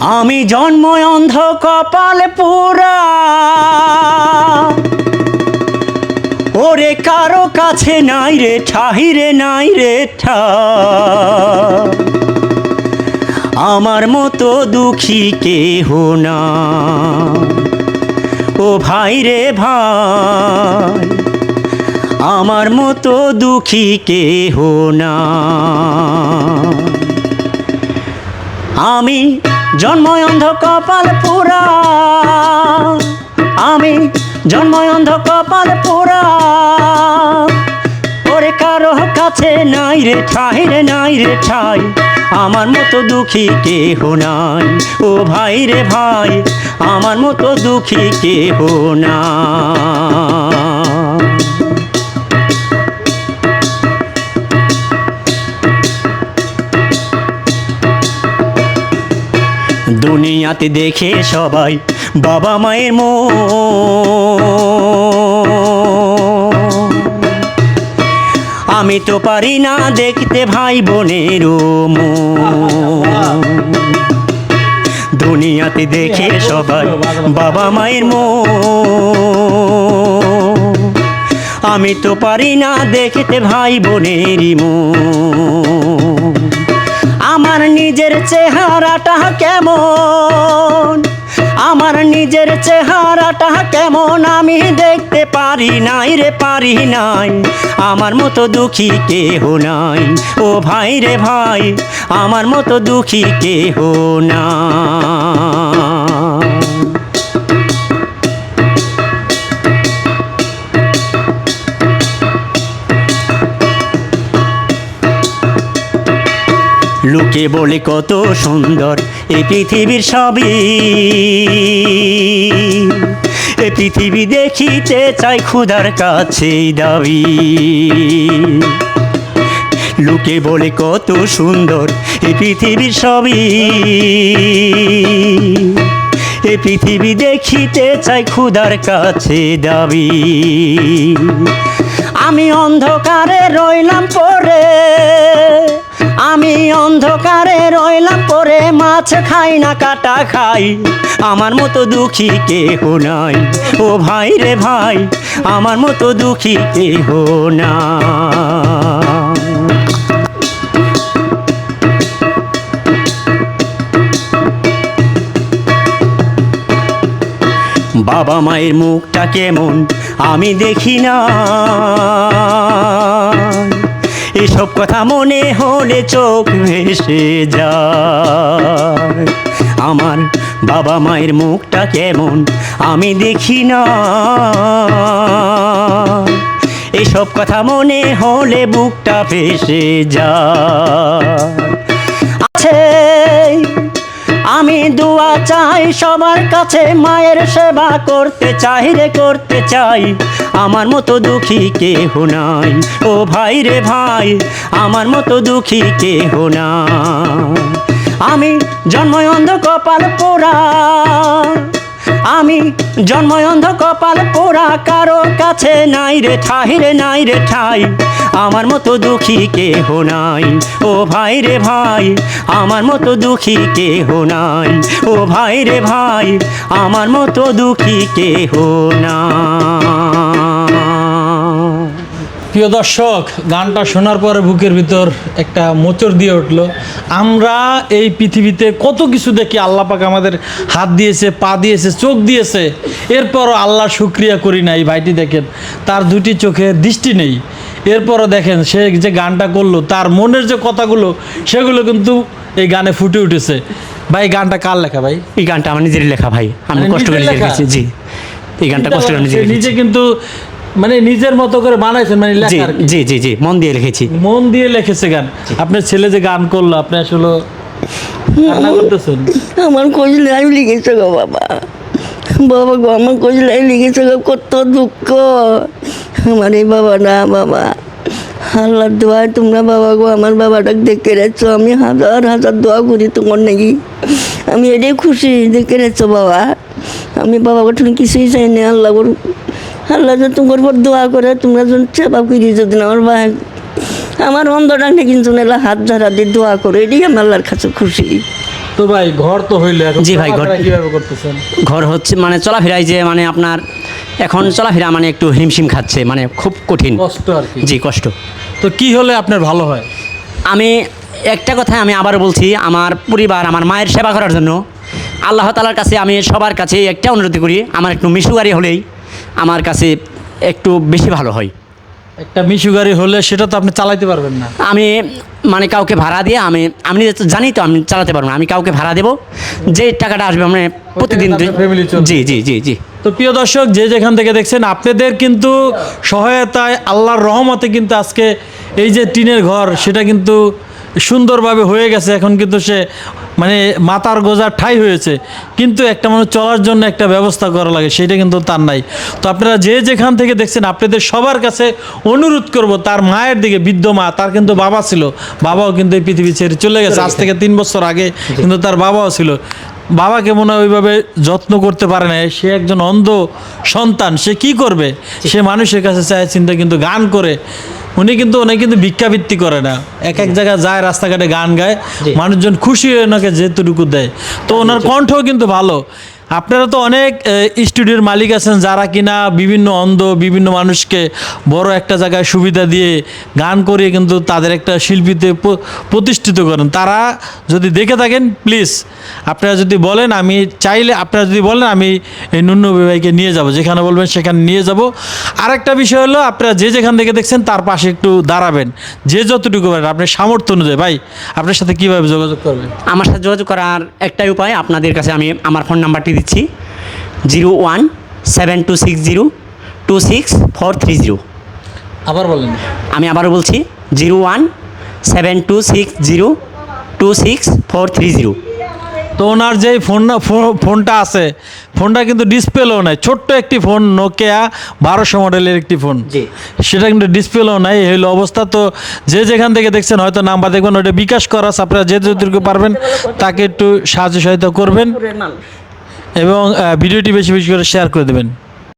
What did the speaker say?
আমি জন্ম অন্ধ কপাল পুরা। ওরে কারও কাছে নাই রে ঠাহিরে নাই রে ঠা। আমার মতো দুঃখী কেহ না। ও ভাই রে ভাই, আমার মতো দুঃখী কেহ না। আমি জন্ময় অন্ধ কপাল পুরা। আমি জন্ময় অন্ধ কপাল পুরা। ওরে কারও কাছে নাই রে ঠাই রে, নাই রে ঠাই। আমার মতো দুঃখী কেহ নাই। ও ভাই রে ভাই, আমার মতো দুঃখী কেহ না দুনিয়াতে দেখে সবাই বাবা মায়ের মো আমি তো পারি না দেখতে ভাই বোনের দুনিয়াতে দেখে সবাই বাবা মায়ের মো আমি তো পারি না দেখতে ভাই বোনেরই মো আমার নিজের চেহারাটা কেমন? আমার নিজের চেহারাটা কেমন? আমি দেখতে পারি নাই রে, পারি নাই। আমার মতো দুঃখী কেহ নাই। ও ভাই রে ভাই, আমার মতো দুঃখী কেহ না লোকে বলে কত সুন্দর এই পৃথিবীর সবই। এ পৃথিবী দেখিতে চাই ক্ষুধার কাছেই দাবি। লোকে বলে কত সুন্দর এই পৃথিবীর সবই। এ পৃথিবী দেখিতে চাই ক্ষুধার কাছে দাবি। আমি অন্ধকারে রইলাম পরে আমি অন্ধকারে রইলাম, পরে মাছ খাই না, কাটা খাই। আমার মতো দুঃখী কেহ নাই। ও ভাই রে ভাই, আমার মতো দুঃখী কেহ না বাবা মায়ের মুখটা কেমন, আমি দেখি না। এসব কথা মনে হলে চোখ ভেসে যায়। আমার বাবা মায়ের মুখটা কেমন আমি দেখি না। এসব কথা মনে হলে বুকটা ফেসে যায়। চাই, সবার কাছে মায়ের সেবা করতে চাই রে, করতে চাই। আমার মতো দুঃখী কেহ নাই। ও ভাই রে ভাই, আমার মতো দুঃখী কেহ নাই। আমি জন্ময় অন্ধ কপাল পোড়া। আমি জন্ময় অন্ধ কপাল পোড়া, কারও কাছে নাই রে ঠাই রে, নাই রে ঠাই। আমার মতো দুঃখী কেহ নাই। ও ভাই রে ভাই, আমার মতো দুঃখী কেহ নাই। ও ভাই রে ভাই, আমার মতো দুঃখী কেহ না প্রিয় দর্শক, গানটা শোনার পরে বুকের ভিতর একটা মোচড় দিয়ে উঠল। আমরা এই পৃথিবীতে কত কিছু দেখি, আল্লাহ পাক আমাদের হাত দিয়েছে, পা দিয়েছে, চোখ দিয়েছে। এরপরও আল্লাহ শুক্রিয়া করি না এই ভাইটি দেখেন, তার দুটি চোখে দৃষ্টি নেই। এরপরও দেখেন সে যে গানটা করল তার মনের যে কথাগুলো সেগুলো কিন্তু এই গানে ফুটে উঠেছে। ভাই এই গানটা কার লেখা ভাই? এই গানটা আমার নিজের লেখা ভাই। আমি মানে কষ্ট করে নিজের লিখেছি জি। এই গানটা কষ্ট করে নিজে নিজে কিন্তু মানে নিজের মতো করে বানাইছেন মানে জি লেখা জি জি জি মন দিয়ে লিখেছি। মন দিয়ে লিখেছে গান। আপনার ছেলে যে গান করল আপনি আসলে আমার কজলাই লিখেছে গো বাবা। বাবা গো, আমার কজলাই লিখেছে কত দুঃখ। আমার এই বাবা না, বাবা। আল্লাহর দোয়ায় তোমরা বাবা গো, আমার বাবাটাকে দেখে রেছো। আমি হাজার হাজার দোয়া করি তোমার নাকি। আমি এটাই খুশি, দেখে রেছো বাবা। আমি বাবাকে তুমি কিছুই চাই না, আল্লাহ আল্লাহ যে তোমার উপর দোয়া করে, তোমরা যেন সেবা করি যদি না, আমার ভাই। আমার অন্ধ ডানে কিন্তু হাত ধরা দিয়ে দোয়া করে, এটাই আমার আল্লাহর কাছে খুশি। তো ভাই ঘর তো হইল জি ভাই, ঘর- কীভাবে করতেছেন? ঘর হচ্ছে মানে চলাফেরাই যে মানে আপনার এখন চলাফেরা মানে একটু হিমশিম খাচ্ছে মানে খুব কঠিন। কষ্ট আর কি। জি কষ্ট। তো কি হলে আপনার ভালো হয়? আমি একটা কথা আমি আবার বলছি আমার পরিবার আমার মায়ের সেবা করার জন্য আল্লাহ তালার কাছে আমি সবার কাছে একটা অনুরোধ করি আমার একটু মিশু গাড়ি হলেই আমার কাছে একটু বেশি ভালো হয়। একটা মিশু গাড়ি হলে সেটা তো আপনি চালাইতে পারবেন না। আমি মানে কাউকে ভাড়া দিয়ে আমি আমি জানি তো আমি চালাতে পারব না আমি কাউকে ভাড়া দেবো যে টাকাটা আসবে মানে প্রতিদিন। জি জি জি জি। তো প্রিয় দর্শক যে যেখান থেকে দেখছেন আপনাদের কিন্তু সহায়তায় আল্লাহর রহমতে কিন্তু আজকে এই যে টিনের ঘর সেটা কিন্তু সুন্দরভাবে হয়ে গেছে। এখন কিন্তু সে মানে মাতার গোজার ঠাই হয়েছে। কিন্তু একটা মানুষ চলার জন্য একটা ব্যবস্থা করা লাগে সেটা কিন্তু তার নাই। তো আপনারা যে যেখান থেকে দেখছেন আপনাদের সবার কাছে অনুরোধ করব তার মায়ের দিকে বৃদ্ধ মা তার কিন্তু বাবা ছিল বাবাও কিন্তু এই পৃথিবী ছেড়ে চলে গেছে। আজ থেকে তিন বছর আগে কিন্তু তার বাবাও ছিল। বাবাকে মনে হয় ওইভাবে যত্ন করতে পারে না সে একজন অন্ধ সন্তান সে কি করবে? সে মানুষের কাছে চায় চিন্তা কিন্তু গান করে। উনি কিন্তু উনি কিন্তু ভিক্ষাবৃত্তি করে না। এক এক জায়গায় যায় রাস্তাঘাটে গান গায় মানুষজন খুশি হয়ে ওনাকে যেটুকু দেয়। তো ওনার কণ্ঠও কিন্তু ভালো। আপনারা তো অনেক স্টুডিওর মালিক আছেন যারা কিনা বিভিন্ন অন্ধ, বিভিন্ন মানুষকে বড় একটা জায়গায় সুবিধা দিয়ে গান করিয়ে কিন্তু তাদের একটা শিল্পীতে প্রতিষ্ঠিত করেন। তারা যদি দেখে থাকেন প্লিজ আপনারা যদি বলেন, আমি চাইলে আপনারা যদি বলেন, আমি এই নুন্য ভাইকে নিয়ে যাব। যেখানে বলবেন, সেখানে নিয়ে যাব। আরেকটা বিষয় হলো, আপনারা যে যেখান থেকে দেখছেন, তার পাশে একটু দাঁড়াবেন। যে যতটুকু পারেন, আপনার সামর্থ্য অনুযায়ী। ভাই, আপনার সাথে কীভাবে যোগাযোগ করবেন? আমার সাথে যোগাযোগ করার একটাই উপায়, আপনাদের কাছে আমি আমার ফোন নাম্বারটি দিচ্ছি zero one seven two six zero two six four three zero. আবার বলেন। আমি আবারও বলছি zero one seven two six zero two six four three zero. তো ওনার যে ফোন ফোনটা আছে ফোনটা কিন্তু ডিসপ্লেও নাই ছোট্ট একটি ফোন নোকিয়া বারোশো মডেলের একটি ফোন। সেটা কিন্তু ডিসপ্লেও নাই এই হলো অবস্থা। তো যে যেখান থেকে দেখছেন হয়তো নাম্বার দেখবেন ওটা বিকাশ করা আপনারা যে যতটুকু পারবেন তাকে একটু সাহায্য সহায়তা করবেন। এবং ভিডিওটি বেশি বেশি করে শেয়ার করে দেবেন।